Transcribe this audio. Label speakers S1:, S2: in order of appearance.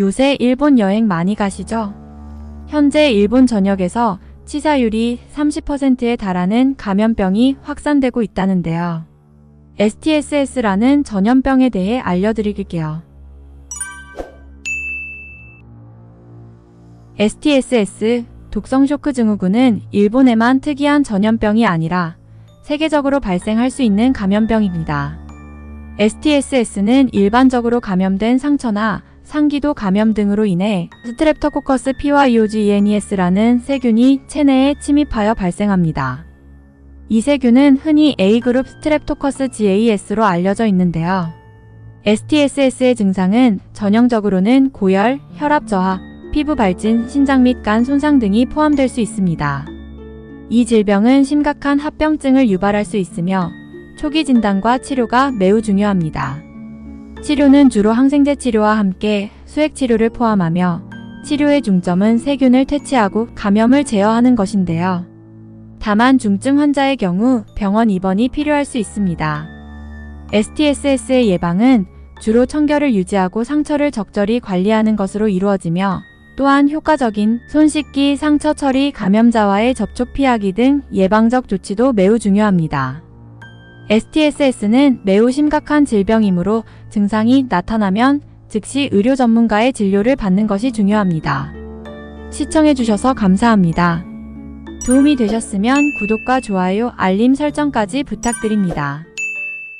S1: 요새 일본 여행 많이 가시죠? 현재 일본 전역에서 치사율이 30%에 달하는 감염병이 확산되고 있다는데요. STSS라는 전염병에 대해 알려드릴게요. STSS 독성 쇼크 증후군은 일본에만 특이한 전염병이 아니라 세계적으로 발생할 수 있는 감염병입니다. STSS는 일반적으로 감염된 상처나 상기도 감염 등으로 인해 스트랩토코커스 P와 EOGENES라는 세균이 체내에 침입하여 발생합니다. 이 세균은 흔히 A그룹 스트랩토커스 GAS로 알려져 있는데요. STSS의 증상은 전형적으로는 고열, 혈압 저하, 피부 발진, 신장 및 간 손상 등이 포함될 수 있습니다. 이 질병은 심각한 합병증을 유발할 수 있으며 초기 진단과 치료가 매우 중요합니다. 치료는 주로 항생제 치료와 함께 수액 치료를 포함하며 치료의 중점은 세균을 퇴치하고 감염을 제어하는 것인데요. 다만 중증 환자의 경우 병원 입원이 필요할 수 있습니다. STSS의 예방은 주로 청결을 유지하고 상처를 적절히 관리하는 것으로 이루어지며 또한 효과적인 손 씻기, 상처 처리, 감염자와의 접촉 피하기 등 예방적 조치도 매우 중요합니다. STSS는 매우 심각한 질병이므로 증상이 나타나면 즉시 의료 전문가의 진료를 받는 것이 중요합니다. 시청해주셔서 감사합니다. 도움이 되셨으면 구독과 좋아요, 알림 설정까지 부탁드립니다.